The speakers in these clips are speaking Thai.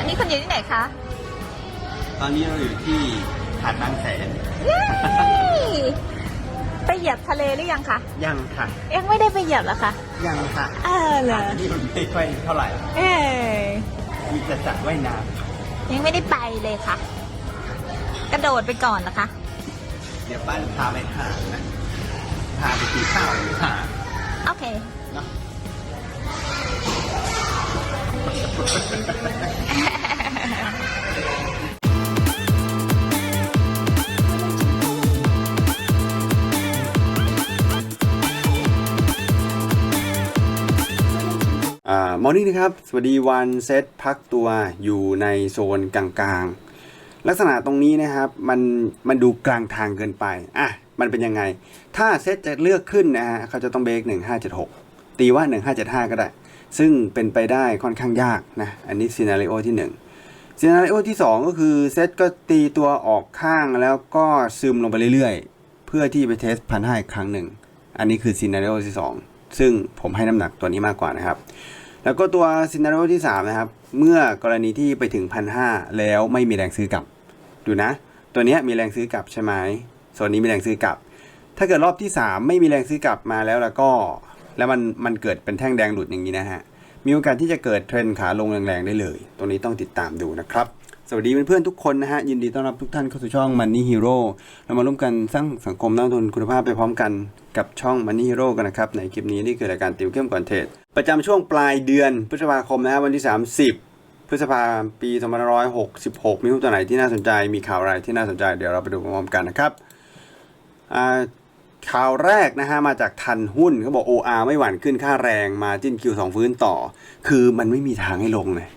อันนี้คุณอยู่ที่ไหนคะ ตอนนี้เราอยู่ที่หาดบางแสนเย้ไปเหยียบทะเลหรือยังคะ ยังค่ะ ยังไม่ได้ไปเหยียบเหรอคะยังค่ะเออเหรออันนี้มันไม่ค่อยเท่าไหร่เออมีแต่สระว่ายน้ยังไม่ได้ไปเลยค่ะ กระโดดไปก่อนนะคะำเดี๋ยวป้านพาไปหาดนะพาไปกินข้าวหรือหาด โอเค มอร์นิ่งนะครับ สวัสดีวันเซตพักตัวอยู่ในโซนกลางๆ ลักษณะตรงนี้นะครับ มันมันดูกลางทางเกินไป อะ มันเป็นยังไง ถ้าเซตจะเลือกขึ้นนะฮะเขาจะต้องเบรก1576 ตีว่า 1575 ก็ได้ ซึ่งเป็นไปได้ค่อนข้างยากนะ อันนี้ซีนารีโอที่1ซีนารีโอที่ 2 ก็คือเซตก็ตีตัวออกข้างแล้วก็ซึมลงไปเรื่อยๆ เพื่อที่ไปเทสพันห้าอีกครั้งหนึ่ง อันนี้คือซีนารีโอที่ 2 ซึ่งผมให้น้ำหนักตัวนี้มากกว่านะครับ แล้วก็ตัวซีนารีโอที่ 3 นะครับ เมื่อกรณีที่ไปถึงพันห้าแล้วไม่มีแรงซื้อกลับ ดูนะ ตัวนี้มีแรงซื้อกลับใช่ไหมส่วนนี้มีแรงซื้อกลับ ถ้าเกิดรอบที่ 3 ไม่มีแรงซื้อกลับมาแล้วแล้วก็ แล้วมันมันเกิดเป็นแท่งแดงหลุดอย่างนี้นะฮะ มีโอกาสที่จะเกิดเทรนด์ขาลงแรงๆได้เลย ตรงนี้ต้องติดตามดูนะครับ สวัสดีเพื่อนๆทุกคนนะฮะ ยินดีต้อนรับทุกท่านเข้าสู่ช่อง Money Hero เรามาร่วมกันสร้างสังคมนักลงทุนคุณภาพไปพร้อมกันกับช่อง Money Hero กันนะครับ ในคลิปนี้นี่คือรายการติวเข้มก่อนเทรดประจำช่วงปลายเดือนพฤษภาคมนะฮะวันที่ 30พฤษภาปี2566 มีหุ้นตัวไหนที่น่าสนใจ มีข่าวอะไรที่น่าสนใจ เดี๋ยวเราไปดูพร้อมๆกันนะครับอ่า ข่าวแรกนะฮะมาจากทันหุ้นเขาบอก OR ไม่หวั่นขึ้นค่าแรงมาจิ้น Q2 ฟื้นต่อ คือมันไม่มีทางให้ลงเลย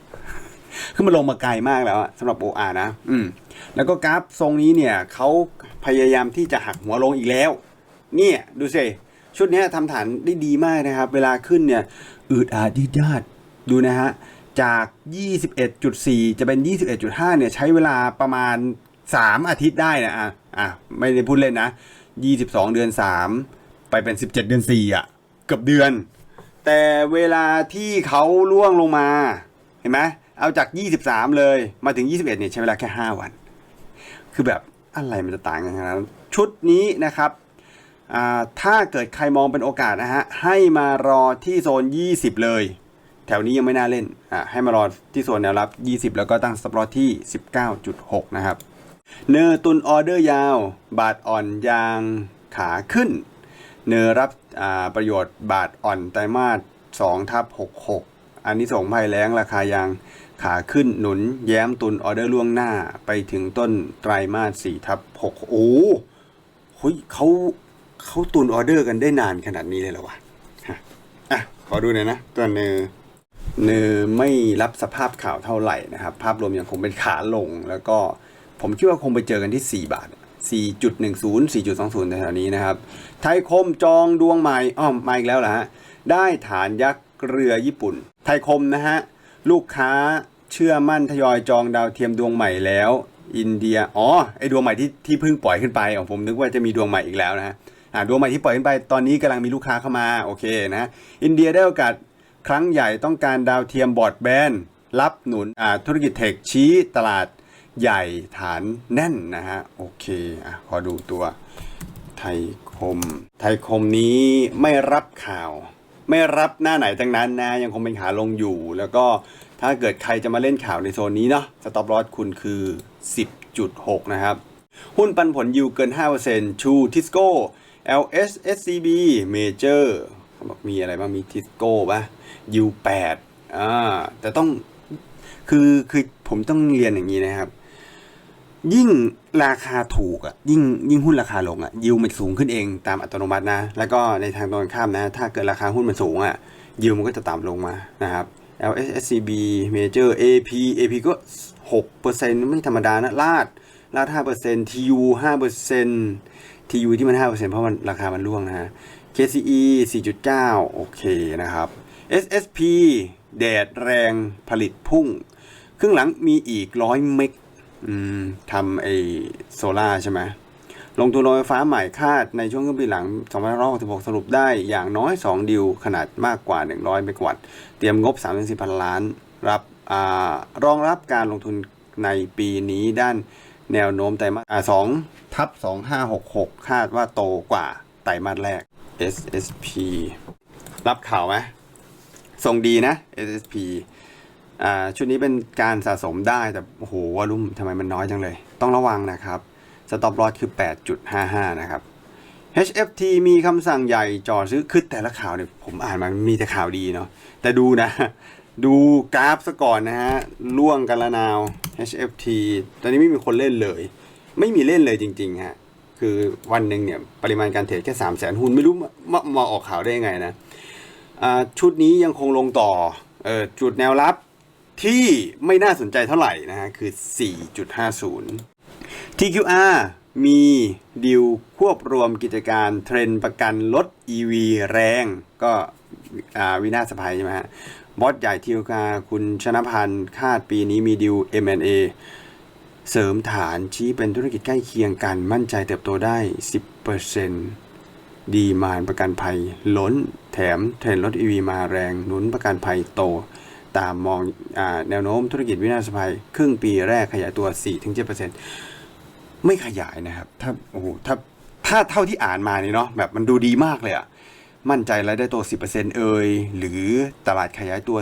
คือมันลงมาไกลมากแล้วอะสำหรับ OR นะ อืม แล้วก็กราฟทรงนี้เนี่ยเขาพยายามที่จะหักหัวลงอีกแล้ว เนี่ยดูสิชุดนี้ทำฐานได้ดีมากนะครับ เวลาขึ้นเนี่ยอืดอาดยืดยาดดูนะฮะจาก 21.4 จะเป็น 21.5 เนี่ยใช้เวลาประมาณ 3 อาทิตย์ได้นะอะอะไม่ได้พูดเล่นนะ 22เดือน3ไปเป็น17เจ็ดเดือน4อะ เกือบเดือน แต่เวลาที่เขาล่วงลงมา เห็นไหมเอาจาก23เลยมาถึง21เอ็ดเนี่ยใช้เวลาแค่5วัน คือแบบอะไรมันจะต่างกันขนาดนั้นชุดนี้นะครับถ้าเกิดใครมองเป็นโอกาสนะฮะ ให้มารอที่โซน 20 เลย แถวนี้ยังไม่น่าเล่นอ่าให้มารอที่โซนแนวรับ 20 แล้วก็ตั้งสต็อปลอที่ 19.6 นะครับ เนอตุนออเดอร์ยาว บาทอ่อนยางขาขึ้น เนอรับประโยชน์บาทอ่อนไตรมาส2ทับ66 อันนี้ส่งภัยแล้งราคายางขาขึ้นหนุนแย้มตุนออเดอร์ล่วงหน้าไปถึงต้นไตรมาส4ทับ6โอ้โหยเขาเขาตุนออเดอร์กันได้นานขนาดนี้เลยเหรอวะอะขอดูหน่อยนะตัวเนอเนอไม่รับสภาพข่าวเท่าไหร่นะครับ ภาพรวมยังคงเป็นขาลงแล้วก็ ผมคิดว่าคงไปเจอกันที่ 4 บาท 4.10 4.20แถวนี้นะครับ ไทยคมจองดวงใหม่อ้อมมาอีกแล้วเหรอฮะ ได้ฐานยักษ์เรือญี่ปุ่น ไทยคมนะฮะ ลูกค้าเชื่อมั่นทยอยจองดาวเทียมดวงใหม่แล้ว อินเดีย อ๋อ ไอดวงใหม่ที่ที่เพิ่งปล่อยขึ้นไปอ๋อผมนึกว่าจะมีดวงใหม่อีกแล้วนะฮะอ่าดวงใหม่ที่ปล่อยขึ้นไปตอนนี้กำลังมีลูกค้าเข้ามาโอเคนะอินเดียได้โอกาสครั้งใหญ่ต้องการดาวเทียมบอร์ดแบนรับหนุนธุรกิจเทคชี้ตลาด ใหญ่ฐานแน่นนะฮะ โอเคอะขอดูตัวไทยคม ไทยคมนี้ไม่รับข่าว ไม่รับหน้าไหนทั้งนั้นนะ ยังคงเป็นขาลงอยู่ แล้วก็ถ้าเกิดใครจะมาเล่นข่าวในโซนนี้เนาะสต็อปลอสคุณคือ 10.6 นะครับ หุ้นปันผลยิวเกิน 5%ชูทิสโก้ LS SCB Major เขาบอกมีอะไรบ้างมีทิสโก้ป่ะยิว8อ่าแต่ต้องคือคือผมต้องเรียนอย่างนี้นะครับ ยิ่งราคาถูกอะยิ่งยิ่งหุ้นราคาลงอะยิวมันสูงขึ้นเองตามอัตโนมัตินะ แล้วก็ในทางตรงข้ามนะ ถ้าเกิดราคาหุ้นมันสูงอะยิวมันก็จะต่ำลงมานะครับ LSCB Major AP AP ก็ 6%ไม่ธรรมดานะลาดลาด 5% TU 5% TU ที่มัน 5%เพราะมันราคามันร่วงนะฮะ KCE 4.9 โอเคนะครับ SSP แดดแรงผลิตพุ่งครึ่งหลังมีอีกร้อยเมก ทำไอโซล่าใช่ไหมลงทุนโรงไฟฟ้าใหม่คาดในช่วงครึ่งปีหลัง2566 สรุปได้อย่างน้อย 2 ดิวขนาดมากกว่า 100 เมกะวัตต์ เตรียมงบ 3-4พันล้าน รับอรองรับการลงทุนในปีนี้ด้านแนวโน้มไตรมาสสองทับสองห้าหกหกคาดว่าโตกว่าไตรมาสแรก SSP รับข่าวไหมส่งดีนะ SSP ชุดนี้เป็นการสะสมได้แต่โอ้โหวอลุ่มทำไมมันน้อยจังเลย ต้องระวังนะครับสต็อปลอสคือ 8.55 นะครับ HFT มีคำสั่งใหญ่จ่อซื้อคือแต่ละข่าวเนี่ยผมอ่านมามีแต่ข่าวดีเนาะแต่ดูนะ ดูกราฟซะก่อนนะฮะล่วงกันละนาว HFT ตอนนี้ไม่มีคนเล่นเลย ไม่มีเล่นเลยจริงๆฮะคือวันหนึ่งเนี่ยปริมาณการเทรดแค่3 0 0 0 0 0หุ้นไม่รู้มามามาออกข่าวได้ยังไงนะชุดนี้ยังคงลงต่อออจุดแนวรับ ที่ไม่น่าสนใจเท่าไหร่นะฮะคือ 4.50 TQR มีดีลควบรวมกิจการเทรนประกันรถ EV แรง ก็วินาศภัยใช่ไหมฮะบอสใหญ่ TQR คุณชนะพันธ์คาดปีนี้มีดีล M&A เสริมฐานชี้เป็นธุรกิจใกล้เคียงกันมั่นใจเติบโตได้ 10%ดีมานประกันภัยล้นแถมเทรนด์รถ EV มาแรงหนุนประกันภัยโต ตามมองอแนวโน้มธุรกิจวินาศภัย ครึ่งปีแรกขยายตัว 4-7%ไม่ขยายนะครับ ถ้าโอ้โหถ้าถ้าเท่าที่อ่านมาเนี่ยเนาะแบบมันดูดีมากเลยอะมั่นใจรายได้โต 10%เอ่ยหรือตลาดขยายตัว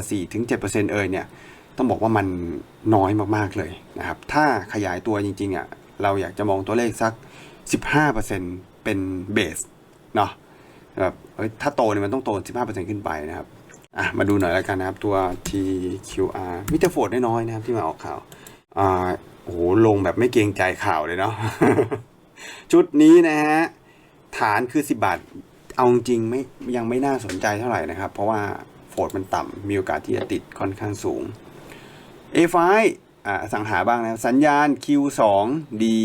4-7%เอ่ยเนี่ย ต้องบอกว่ามันน้อยมากๆเลยนะครับ ถ้าขยายตัวจริงๆอะเราอยากจะมองตัวเลขสัก 15%เป็นเบสเนาะแบบถ้าโตเนี่ยมันต้องโต 15%ขึ้นไปนะครับ อะมาดูหน่อยแล้วกันนะครับ ตัว TQR มิเตอร์โฟดน้อยๆนะครับที่มาออกข่าวอ่าโอ้โหลงแบบไม่เกรงใจข่าวเลยเนาะชุดนี้นะฮะฐานคือ10บาทเอาจริงไม่ยังไม่น่าสนใจเท่าไหร่นะครับ เพราะว่าโฟดมันต่ำมีโอกาสที่จะติดค่อนข้างสูง A5 อ่าสังหาบ้างนะสัญญาณ Q2 ดี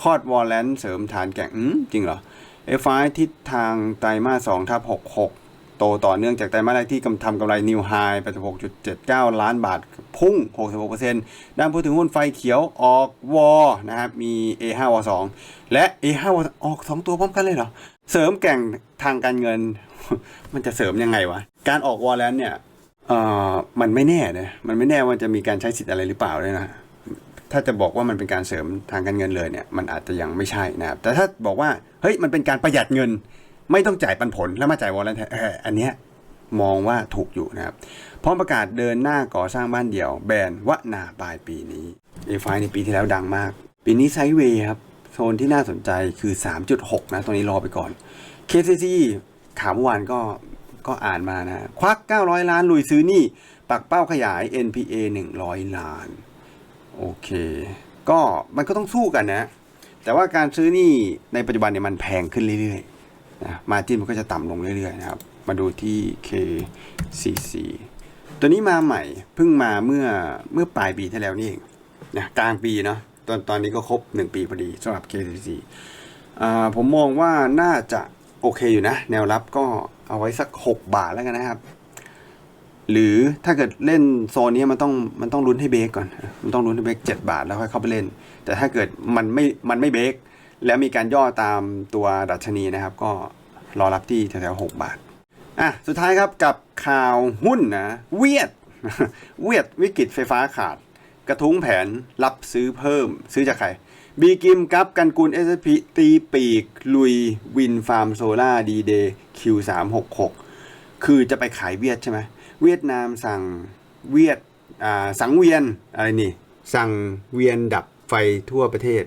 คอดวอลเลนเสริมฐานแก่งอืมจริงเหรอ A5 ทิศทางไตรมาส2ทับ66 โตต่อเนื่องจากไตรมาสแรกที่กำทำกำไรนิวไฮ86.79 ล้านบาท พุ่ง 66%ด้านผู้ถือหุ้นไฟเขียวออกวอนะครับ มี A5 ว2และ A5 วออก 2 ตัวพร้อมกันเลยเหรอ เสริมแก่งทางการเงิน มันจะเสริมยังไงวะ การออกวอลเลนเนี่ยเอ่อมันไม่แน่นะมันไม่แน่ว่าจะมีการใช้สิทธิ์อะไรหรือเปล่าด้วยนะถ้าจะบอกว่ามันเป็นการเสริมทางการเงินเลยเนี่ยมันอาจจะยังไม่ใช่นะครับแต่ถ้าบอกว่าเฮ้ยมันเป็นการประหยัดเงิน ไม่ต้องจ่ายปันผลแล้วมาจ่ายวอลเลนแทนเอออันเนี้ยมองว่าถูกอยู่นะครับพร้อมประกาศเดินหน้าก่อสร้างบ้านเดี่ยว แบรนด์วนาปลายปีนี้เอฟในปีที่แล้วดังมาก ปีนี้ไซเวย์ครับ โซนที่น่าสนใจคือ 3.6 นะตรงนี้รอไปก่อน KCC ข่าวเมื่อวานก็ก็อ่านมานะ ควัก 900 ล้านลุยซื้อนี่ ปักเป้าขยาย NPA 100 ล้าน โอเค ก็มันก็ต้องสู้กันนะ แต่ว่าการซื้อนี่ในปัจจุบันเนี่ยมันแพงขึ้นเรื่อยๆ นะมาจิ้นมันก็จะต่ำลงเรื่อยๆนะครับ มาดูที่ KCC ตัวนี้มาใหม่เพิ่งมาเมื่อเมื่อปลายปีที่แล้วนี่เองนะกลางปีเนาะตอนตอนนี้ก็ครบ 1 ปีพอดีสำหรับ KCC ผมมองว่าน่าจะโอเคอยู่นะ แนวรับก็เอาไว้สัก 6 บาทแล้วกันนะครับ หรือถ้าเกิดเล่นโซนนี้มันต้องมันต้องลุ้นให้เบรกก่อน มันต้องลุ้นให้เบรก7บาทแล้วค่อยเข้าไปเล่น แต่ถ้าเกิดมันไม่มันไม่เบรก แล้วมีการย่อตามตัวดัชนีนะครับ ก็รอรับที่แถวๆ6บาทอะสุดท้ายครับกับข่าวหุ้นนะเวียด เวียดวิกฤตไฟฟ้าขาด กระทุ้งแผนรับซื้อเพิ่ม ซื้อจากใครบีกิมกับกันกุล s อ p ตีปีก ลุยวินฟาร์มโซล่าดีเดย์ Q366 คือจะไปขายเวียดใช่ไหมเวียดนามสั่งเวียดสังเวียนอะไรนี่ สั่งเวียนดับไฟทั่วประเทศ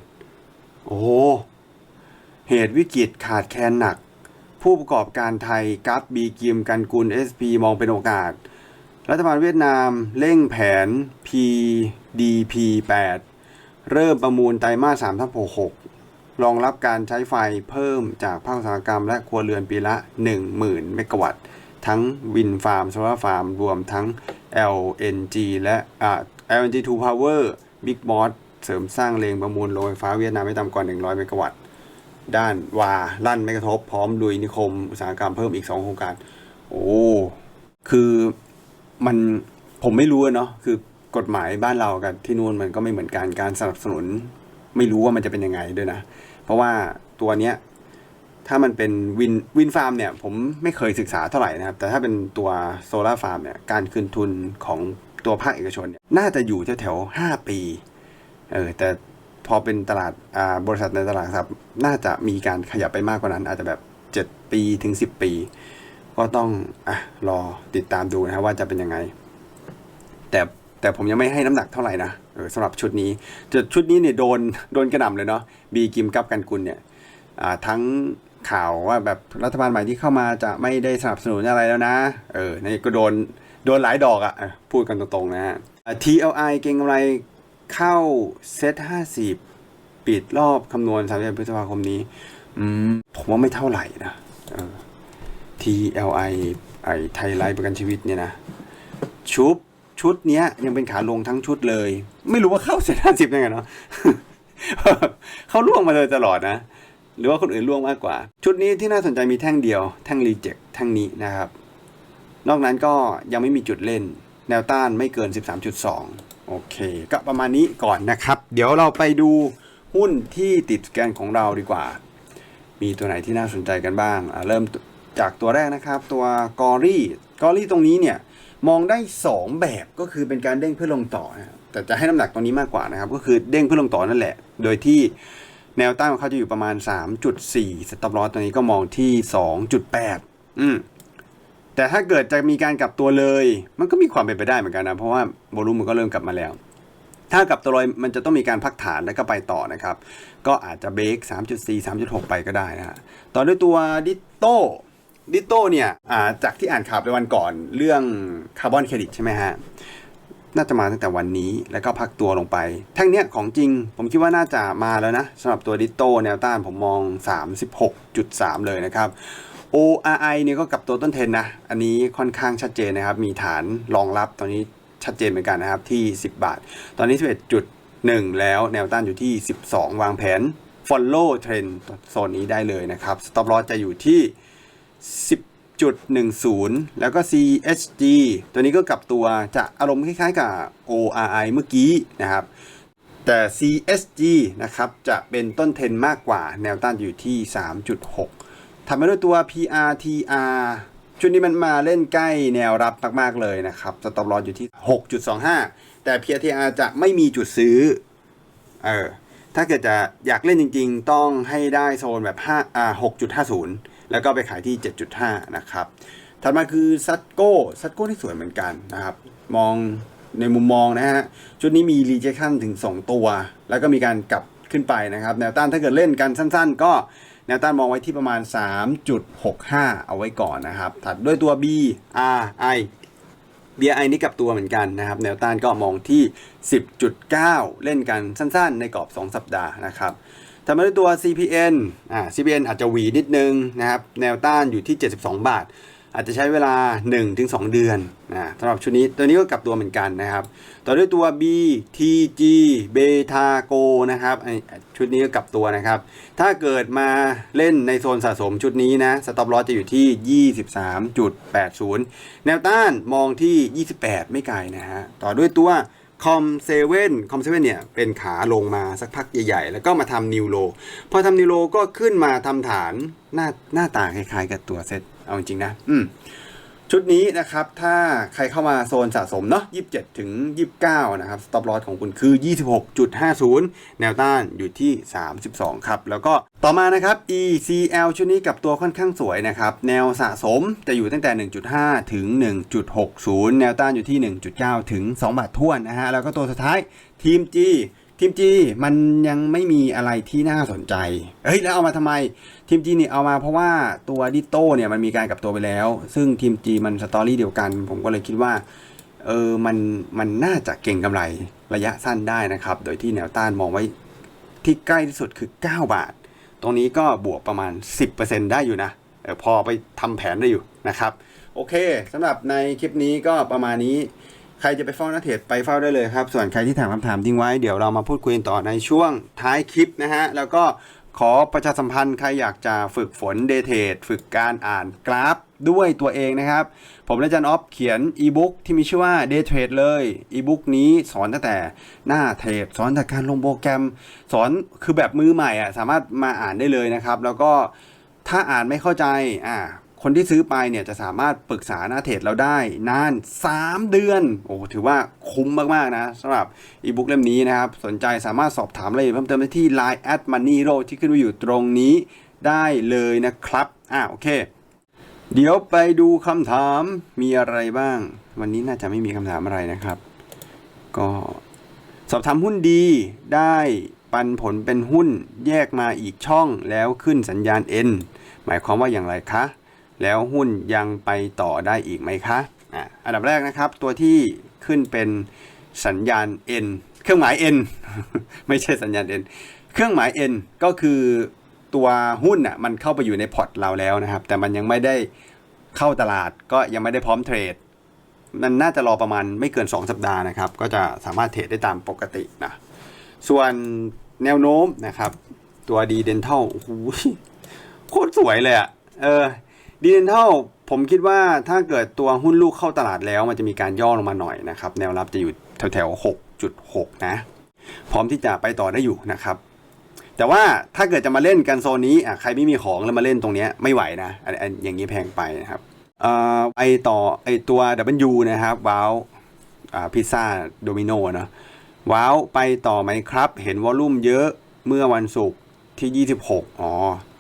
โอ้โหเหตุวิกฤตขาดแคลนหนัก ผู้ประกอบการไทยกับบีกิมกันกุล SP มองเป็นโอกาส รัฐบาลเวียดนามเร่งแผน PDP 8 เริ่มประมูลไตรมาส3ทับ66รองรับการใช้ไฟเพิ่มจากภาคอุตสาหกรรมและครัวเรือนปีละ 10,000 เมกะวัตต์ ทั้งวินฟาร์มโซลาร์ฟาร์ม รวมทั้ง LNG และอ่า LNG to power Big m o s เสริมสร้างเลงประมูลโรงไฟฟ้าเวียดนามไม่ต่ำกว่า 100 เมกะวัตต์ด้านวาลั่นไม่กระทบ พร้อมลุยนิคม อุตสาหกรรมเพิ่มอีก 2 โครงการ โอ้ คือมันผมไม่รู้เนาะคือกฎหมายบ้านเรากับที่นู่นมันก็ไม่เหมือนกันการสนับสนุน ไม่รู้ว่ามันจะเป็นยังไงด้วยนะ เพราะว่าตัวเนี้ยถ้ามันเป็นวินวินฟาร์มเนี่ย ผมไม่เคยศึกษาเท่าไหร่นะครับ แต่ถ้าเป็นตัวโซลาร์ฟาร์มเนี่ยการคืนทุนของตัวภาคเอกชนเนี่ยน่าจะอยู่แถวๆห้าปี เออแต่พอเป็นตลาดอ่าบริษัทในตลาดหลักทรัพย์น่าจะมีการขยับไปมากกว่านั้น อาจจะแบบเจ็ดปีถึงสิบปี ก็ต้องอะรอติดตามดูนะครับว่าจะเป็นยังไง แต่แต่ผมยังไม่ให้น้ำหนักเท่าไหร่นะเออสำหรับชุดนี้จุดชุดนี้เนี่ยโดนโดนกระหน่ำเลยเนาะบีกิมกับกันกุลเนี่ยอ่าทั้งข่าวว่าแบบรัฐบาลใหม่ที่เข้ามาจะไม่ได้สนับสนุนอะไรแล้วนะ เออนี่ก็โดนโดนหลายดอกอะ่ะพูดกันตรงๆนะฮะอ่า TLI เก่งกำไร เข้าเซต50ปิดรอบคำนวณ31พฤษภาคมนี้ อืม ผมว่าไม่เท่าไหร่นะ TLI ไอไทยไลฟ์ประกันชีวิตเนี่ยนะ ชุบชุดเนี้ย ยังเป็นขาลงทั้งชุดเลย ไม่รู้ว่าเข้าเซ็นห้าสิบยังไงเนาะเขาล่วงมาเลยตลอดนะ หรือว่าคนอื่นล่วงมากกว่า ชุดนี้ที่น่าสนใจมีแท่งเดียว แท่งรีเจ็คแท่งนี้นะครับ นอกนั้นก็ยังไม่มีจุดเล่น แนวต้านไม่เกิน 13.2 โอเค ก็ประมาณนี้ก่อนนะครับ เดี๋ยวเราไปดูหุ้นที่ติดแกนของเราดีกว่า มีตัวไหนที่น่าสนใจกันบ้างเริ่มจากตัวแรกนะครับ ตัวกอรี่กอรี่ตรงนี้เนี่ยมองได้ 2 แบบก็คือเป็นการเด้งเพื่อลงต่อนะแต่จะให้น้ำหนักตรงนี้มากกว่านะครับ ก็คือเด้งเพื่อลงต่อนั่นแหละ โดยที่แนวต้านของเขาจะอยู่ประมาณ 3.4 สต็อปลอสตัวนี้ก็มองที่ 2.8 อืม แต่ถ้าเกิดจะมีการกลับตัวเลย มันก็มีความเป็นไปได้เหมือนกันนะ เพราะว่าโวลูมมันก็เริ่มกลับมาแล้ว ถ้ากลับตัวลอยมันจะต้องมีการพักฐานแล้วก็ไปต่อนะครับ ก็อาจจะเบรก3.4 3.6 ไปก็ได้นะฮะต่อด้วยตัวดิโต้ดิโต้เนี่ยาจากที่อ่านข่าวไปวันก่อนเรื่องคาร์บอนเครดิตใช่ไหมฮะน่าจะมาตั้งแต่วันนี้แล้วก็พักตัวลงไป แท่งเนี้ยของจริง ผมคิดว่าน่าจะมาแล้วนะสำหรับตัวดิโต้แนวต้านผมมอง 36.3 เลยนะครับ ORI เนี่ยก็กับตัวต้นเทรนนะ อันนี้ค่อนข้างชัดเจนนะครับ มีฐานรองรับตอนนี้ชัดเจนเหมือนกันนะครับที่ 10 บาท ตอนนี้ 11.1 แล้วแนวต้านอยู่ที่ 12 วางแผน follow trend โซนนี้ได้เลยนะครับ stop loss จะอยู่ที่ 10.10 แล้วก็ CHG ตัวนี้ก็กลับตัวจะอารมณ์คล้ายๆกับ ORI เมื่อกี้นะครับ แต่ CSG นะครับจะเป็นต้นเทรนมากกว่าแนวต้านอยู่ที่ 3.6 ทำมาด้วยตัว PRTR ชุดนี้มันมาเล่นใกล้แนวรับมาก ๆ เลยนะครับสต็อปลอสอยู่ที่ 6.25 แต่ PRTR จะไม่มีจุดซื้อ เออ ถ้าเกิดจะอยากเล่นจริง ๆ ต้องให้ได้โซนแบบ5อ่า6.50 แล้วก็ไปขายที่ 7.5 นะครับ ถัดมาคือซัตโก้ซัตโก้ที่สวยเหมือนกันนะครับ มองในมุมมองนะฮะ ชุดนี้มี rejection ถึง 2 ตัว แล้วก็มีการกลับขึ้นไปนะครับ แนวต้านถ้าเกิดเล่นกันสั้น ๆ ก็ แนวต้านมองไว้ที่ประมาณ 3.65 เอาไว้ก่อนนะครับ ถัดด้วยตัว B R I BRI นี่กับตัวเหมือนกันนะครับ แนวต้านก็มองที่ 10.9 เล่นกันสั้นๆ ในกรอบ 2 สัปดาห์นะครับทำมาด้วยตัว CPN อ่า CPN อาจจะหวีนิดนึงนะครับ แนวต้านอยู่ที่ 72 บาท อาจจะใช้เวลา 1-2 เดือนนะสำหรับชุดนี้ตัวนี้ก็กลับตัวเหมือนกันนะครับ ต่อด้วยตัว BTG Beta Go นะครับชุดนี้ก็กลับตัวนะครับ ถ้าเกิดมาเล่นในโซนสะสมชุดนี้นะสต็อปลอสจะอยู่ที่ 23.80 แนวต้านมองที่ 28 ไม่ไกลนะฮะต่อด้วยตัวคอมเซเว่นคอมเซเว่นเนี่ยเป็นขาลงมาสักพักใหญ่ๆ แล้วก็มาทำนิวโล พอทำนิวโลก็ขึ้นมาทำฐานหน้าหน้าตาคล้ายๆกับตัวเซต เอาจริงๆนะ อืมชุดนี้นะครับ ถ้าใครเข้ามาโซนสะสมเนาะ27 ถึง 29 นะครับ stop loss ของคุณคือ 26.50 แนวต้านอยู่ที่ 32 ครับ แล้วก็ต่อมานะครับ ECL ชุดนี้กลับตัวค่อนข้างสวยนะครับ แนวสะสมจะอยู่ตั้งแต่ 1.5 ถึง 1.60 แนวต้านอยู่ที่ 1.9 ถึง 2 บาทท้วนนะฮะ แล้วก็ตัวสุดท้ายทีม G ทีม G มันยังไม่มีอะไรที่น่าสนใจ เฮ้ยแล้วเอามาทำไม ทีม G เนี่ยเอามาเพราะว่าตัวดิโต้เนี่ยมันมีการกลับตัวไปแล้ว ซึ่งทีม G มันสตอรี่เดียวกัน ผมก็เลยคิดว่า เออ มัน มันน่าจะเก่งกำไรระยะสั้นได้นะครับ โดยที่แนวต้านมองไว้ที่ใกล้ที่สุดคือ 9 บาท ตรงนี้ก็บวกประมาณ 10%ได้อยู่นะเออพอไปทำแผนได้อยู่นะครับ โอเคสำหรับในคลิปนี้ก็ประมาณนี้ ใครจะไปเฝ้าหน้าเทรดไปเฝ้าได้เลยครับ ส่วนใครที่ถามคำถามทิ้งไว้เดี๋ยวเรามาพูดคุยกันต่อในช่วงท้ายคลิปนะฮะ แล้วก็ขอประชาสัมพันธ์ใครอยากจะฝึกฝนเดเทรดฝึกการอ่านกราฟด้วยตัวเองนะครับ ผมและอาจันออฟเขียนอีบุ๊กที่มีชื่อว่า Day Trade เลยอีบุ๊กนี้สอนตั้งแต่หน้าเทรดสอนแต่การลงโปรแกรม สอนคือแบบมือใหม่อะสามารถมาอ่านได้เลยนะครับ แล้วก็ถ้าอ่านไม่เข้าใจอ่า คนที่ซื้อไปเนี่ยจะสามารถปรึกษาหน้าเทรดเราได้นาน 3 เดือน โอ้ถือว่าคุ้มมาก ๆ นะสำหรับอีบุ๊กเล่มนี้นะครับ สนใจสามารถสอบถามรายละเอียดเพิ่มเติมได้ที่ Line at money r o ที่ขึ้นไว้อยู่ตรงนี้ได้เลยนะครับ อ่าโอเค เดี๋ยวไปดูคำถามมีอะไรบ้าง วันนี้น่าจะไม่มีคำถามอะไรนะครับ ก็สอบถามหุ้นดีได้ปันผลเป็นหุ้นแยกมาอีกช่องแล้วขึ้นสัญญาณ N หมายความว่าอย่างไรคะ แล้วหุ้นยังไปต่อได้อีกไหมคะอะอันดับแรกนะครับ ตัวที่ขึ้นเป็นสัญญาณ N เครื่องหมาย N ไม่ใช่สัญญาณ N เครื่องหมาย N ก็คือตัวหุ้นอะมันเข้าไปอยู่ในพอร์ตเราแล้วนะครับ แต่มันยังไม่ได้เข้าตลาดก็ยังไม่ได้พร้อมเทรดมันน่าจะรอประมาณไม่เกิน 2 สัปดาห์นะครับ ก็จะสามารถเทรดได้ตามปกตินะ ส่วนแนวโน้มนะครับ ตัวดีเดนทัลโอ้โหโคตรสวยเลยอะ่ะ เออ ดีเดนทัลผมคิดว่าถ้าเกิดตัวหุ้นลูกเข้าตลาดแล้วมันจะมีการย่อลงมาหน่อยนะครับ แนวรับจะอยู่แถวๆ 6.6 นะ พร้อมที่จะไปต่อได้อยู่นะครับ แต่ว่าถ้าเกิดจะมาเล่นกันโซนนี้อะใครไม่มีของแล้วมาเล่นตรงนี้ไม่ไหวนะอันอันอย่างนี้แพงไปนะครับอไอต่อไอตัว W นะครับว้าวอ่าพิซซ่าโดมิโนเนอะว้าวไปต่อไหมครับ เห็นวอลลุ่มเยอะเมื่อวันศุกร์ที่ 26 อ๋อ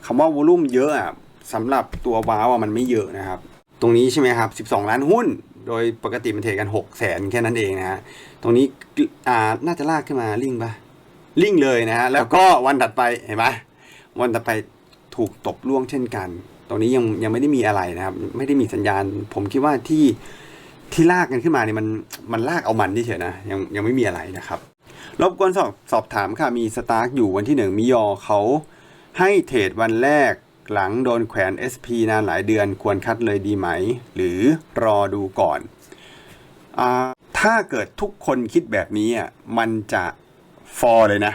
คำว่าวอลลุ่มเยอะอะ สำหรับตัวว้าวมันไม่เยอะนะครับ ตรงนี้ใช่ไหมครับ 12 ล้านหุ้น โดยปกติมันเทรดกัน6แสนแค่นั้นเองนะฮะตรงนี้อ่าน่าจะลากขึ้นมาลิงปะลิงเลยนะฮะแล้วก็วันถัดไปเห็นไหมวันถัดไปถูกตบล่วงเช่นกัน ตรงนี้ยังยังไม่ได้มีอะไรนะครับ ไม่ได้มีสัญญาณ ผมคิดว่าที่ที่ลากกันขึ้นมาเนี่ยมันมันลากเอามันเฉยนะยังยังไม่มีอะไรนะครับรบกวนสอบสอบถามค่ะมีสตาร์กอยู่วันที่หนึ่งมิยอเขาให้เทรดวันแรก หลังโดนแขวน SP นานหลายเดือนควรคัดเลยดีไหม หรือรอดูก่อนอาถ้าเกิดทุกคนคิดแบบนี้อะมันจะฟอร์เลยนะ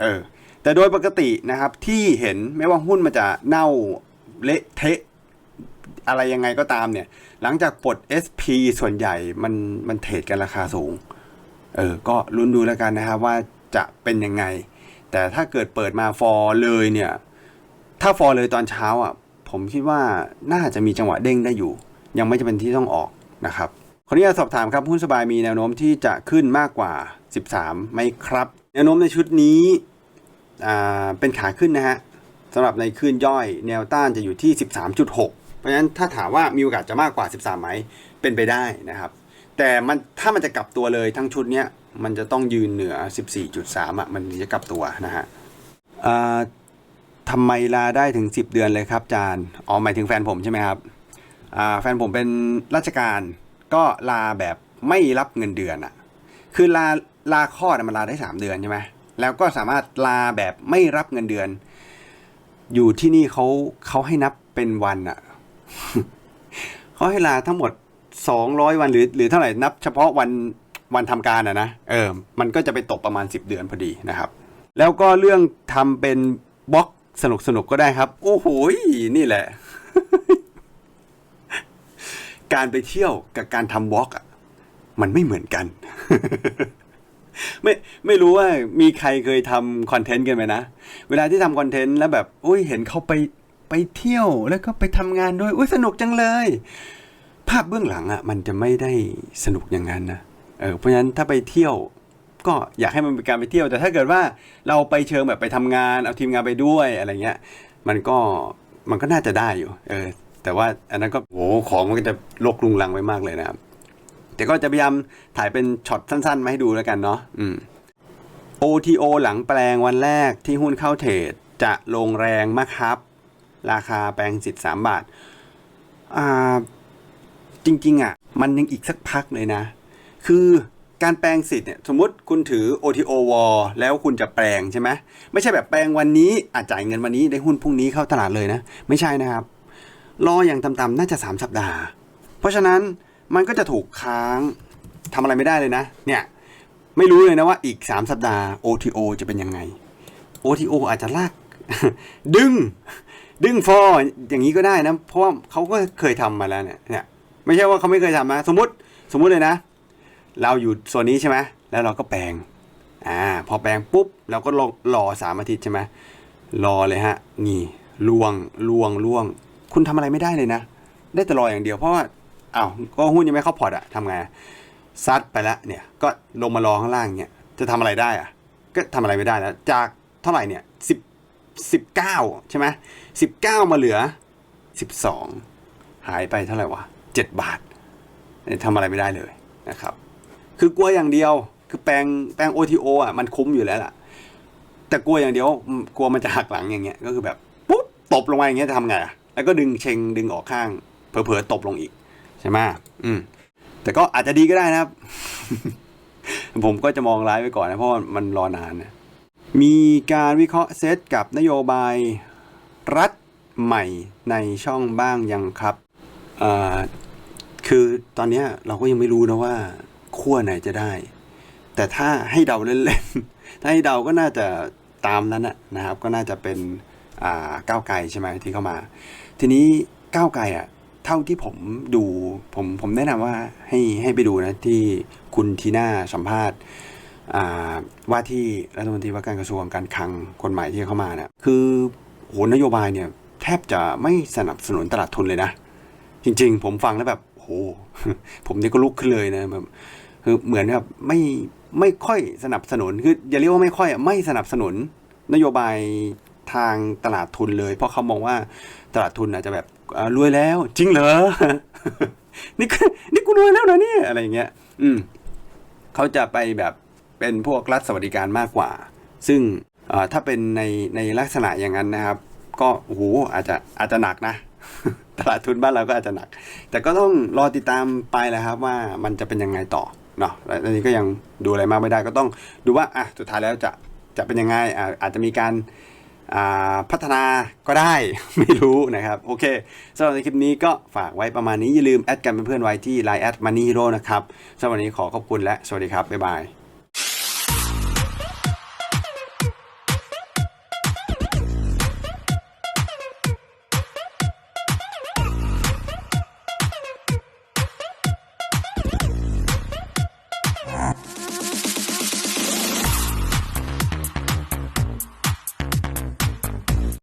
เออ แต่โดยปกตินะครับที่เห็นไม่ว่าหุ้นมันจะเน่าเละเทะอะไรยังไงก็ตามเนี่ย หลังจากปลด SP ส่วนใหญ่มันมันเทรดกันราคาสูง เออ ก็ลุ้นดูแล้วกันนะครับว่าจะเป็นยังไง แต่ถ้าเกิดเปิดมาฟอเลยเนี่ย ถ้าฟอร์เลยตอนเช้าอะผมคิดว่าน่าจะมีจังหวะเด้งได้อยู่ ยังไม่จำเป็นที่ต้องออกนะครับขออนุญาตสอบถามครับหุ้นสบายมีแนวโน้มที่จะขึ้นมากกว่า 13ไหมครับ แนวโน้มในชุดนี้เป็นขาขึ้นนะฮะสำหรับในคลื่นย่อยแนวต้านจะอยู่ที่ 13.6 เพราะฉะนั้นถ้าถามว่ามีโอกาสจะมากกว่า 13ไหมเป็นไปได้นะครับ แต่มันถ้ามันจะกลับตัวเลยทั้งชุดเนี้ยมันจะต้องยืนเหนือ 14.3อะมันจะกลับตัวนะฮะอ่า ทำไมลาได้ถึง 10 เดือนเลยครับอาจารย์อ๋อหมายถึงแฟนผมใช่ไหมครับอ่าแฟนผมเป็นราชการก็ลาแบบไม่รับเงินเดือนอะคือลาลาคลอดมันลาได้สามเดือนใช่ไหมแล้วก็สามารถลาแบบไม่รับเงินเดือน อยู่ที่นี่เขาเขาให้นับเป็นวันอะเขาให้ลาทั้งหมดสองร้อยวันหรือ หรือเท่าไหร่นับ เฉพาะวันวันทำการอะนะเออมันก็จะไปตกประมาณสิบเดือนพอดีนะครับ แล้วก็เรื่องทำเป็นบล็อก สนุกสนุกๆก็ได้ครับ โอ้โหนี่แหละ การไปเที่ยวกับการทำบล็อกอะมันไม่เหมือนกัน ไม่ไม่รู้ว่ามีใครเคยทำคอนเทนต์กันไหมนะ เวลาที่ทำคอนเทนต์แล้วแบบอุ้ยเห็นเขาไปไปเที่ยวแล้วก็ไปทำงานด้วยอุ้ยสนุกจังเลย ภาพเบื้องหลังอะ่ะ มันจะไม่ได้สนุกอย่างนั้นนะเออเพราะฉะนั้นถ้าไปเที่ยว ก็อยากให้มันเป็นการไปเที่ยว แต่ถ้าเกิดว่าเราไปเชิงแบบไปทำงาน เอาทีมงานไปด้วยอะไรเงี้ย มันก็มันก็น่าจะได้อยู่ เออ แต่ว่าอันนั้นก็โหของมันก็จะลกลุงลังไว้มากเลยนะครับ แต่ก็จะพยายามถ่ายเป็นช็อตสั้นๆ มาให้ดูแล้วกันเนาะอืม OTO หลังแปลงวันแรกที่หุ้นเข้าเทรดจะลงแรงมากครับ ราคาแปลงสิทธิ์3บาท อ่า จริง ๆ อะ มันยังอีกสักพักเลยนะ คือ การแปลงสิทธิ์เนี่ยสมมติคุณถือ OTO War แล้วคุณจะแปลงใช่ไหมไม่ใช่แบบแปลงวันนี้อาจจ่ายเงินวันนี้ได้หุ้นพรุ่งนี้เข้าตลาดเลยนะ ไม่ใช่นะครับ รออย่างต่ำๆน่าจะ 3 สัปดาห์ เพราะฉะนั้นมันก็จะถูกค้างทำอะไรไม่ได้เลยนะ เนี่ยไม่รู้เลยนะว่าอีก 3 สัปดาห์ OTO จะเป็นยังไง OTO อาจจะลาก ดึง ดึงฟออย่างนี้ก็ได้นะ เพราะว่าเขาก็เคยทำมาแล้วเนี่ยเนี่ย ไม่ใช่ว่าเขาไม่เคยทำนะสมมติสมมติเลยนะ เราอยู่โซนนี้ใช่ไหมแล้วเราก็แปลงอ่าพอแปลงปุ๊บเราก็รอรอสามอาทิตย์ใช่ไหมรอเลยฮะนี่ลวงลวงลวง คุณทำอะไรไม่ได้เลยนะ ได้แต่รออย่างเดียวเพราะว่าอ้าวก็หุ้นยังไม่เข้าพอร์ตอะทำไงซัดไปแล้วเนี่ยก็ลงมารอข้างล่างเนี่ยจะทำอะไรได้อะก็ทำอะไรไม่ได้แล้วจากเท่าไหร่เนี่ยสิบสิบเก้าใช่ไหมสิบเก้ามาเหลือสิบสองหายไปเท่าไหร่วะเจ็ดบาททำอะไรไม่ได้เลยนะครับ คือกลัวอย่างเดียว คือแปลงแปลง OTO อะมันคุ้มอยู่แล้วล่ะ แต่กลัวอย่างเดียวกลัวมันจะหักหลังอย่างเงี้ยก็คือแบบปุ๊บตบลงมาอย่างเงี้ยจะทำไงอะแล้วก็ดึงเชงดึงออกข้างเผลอๆตบลงอีกใช่ไหมอืมแต่ก็อาจจะดีก็ได้นะครับ ผมก็จะมองร้ายไว้ก่อนนะ เพราะมันรอนานนะมีการวิเคราะห์เซตกับนโยบายรัฐใหม่ในช่องบ้างยังครับอ่อคือตอนนี้เราก็ยังไม่รู้นะว่า ขั้วไหนจะได้ แต่ถ้าให้เดาเล่นๆ ถ้าให้เดาก็น่าจะตามนั้นนะครับ ก็น่าจะเป็นก้าวไกลใช่ไหมที่เข้ามา ทีนี้ก้าวไกลอะเท่าที่ผมดูผมผมแนะนำว่าให้ให้ไปดูนะที่คุณทีน่าสัมภาษณ์ว่าที่รัฐมนตรีว่าการกระทรวงการคลังคนใหม่ที่เข้ามาเนี่ยคือโหนโยบายเนี่ยแทบจะไม่สนับสนุนตลาดทุนเลยนะ จริง ๆ ผมฟังแล้วแบบ หผมเนี่ยก็ลุกขึ้นเลยนะแบบคือเหมือนแบบไม่ไม่ค่อยสนับสนุนคืออย่าเรียกว่าไม่ค่อยอะไม่สนับสนุนนโยบายทางตลาดทุนเลย เพราะเขามองว่าตลาดทุนอาจจะแบบรวยแล้ว จริงเหรอนี่กูนี่กูรวยแล้วนะเนี่ยอะไรอย่างเงี้ย อืมเขาจะไปแบบเป็นพวกรัฐสวัสดิการมากกว่า ซึ่งถ้าเป็นในในลักษณะอย่างนั้นนะครับ ก็โอ้โหอาจจะอาจจะหนักนะ ตลาดทุนบ้านเราก็อาจจะหนัก แต่ก็ต้องรอติดตามไปแหละครับว่ามันจะเป็นยังไงต่อเนาะและอันนี้ก็ยังดูอะไรมากไม่ได้ก็ต้องดูว่าอะสุดท้ายแล้วจะจะเป็นยังไงอะอาจจะมีการอ่าพัฒนาก็ได้ ไม่รู้นะครับ โอเคสำหรับในคลิปนี้ก็ฝากไว้ประมาณนี้ อย่าลืมแอดกันเป็นเพื่อนไว้ที่ Line แอด Money Hero นะครับสำหรับวันนี้ขอขอบคุณและสวัสดีครับ บ๊ายบาย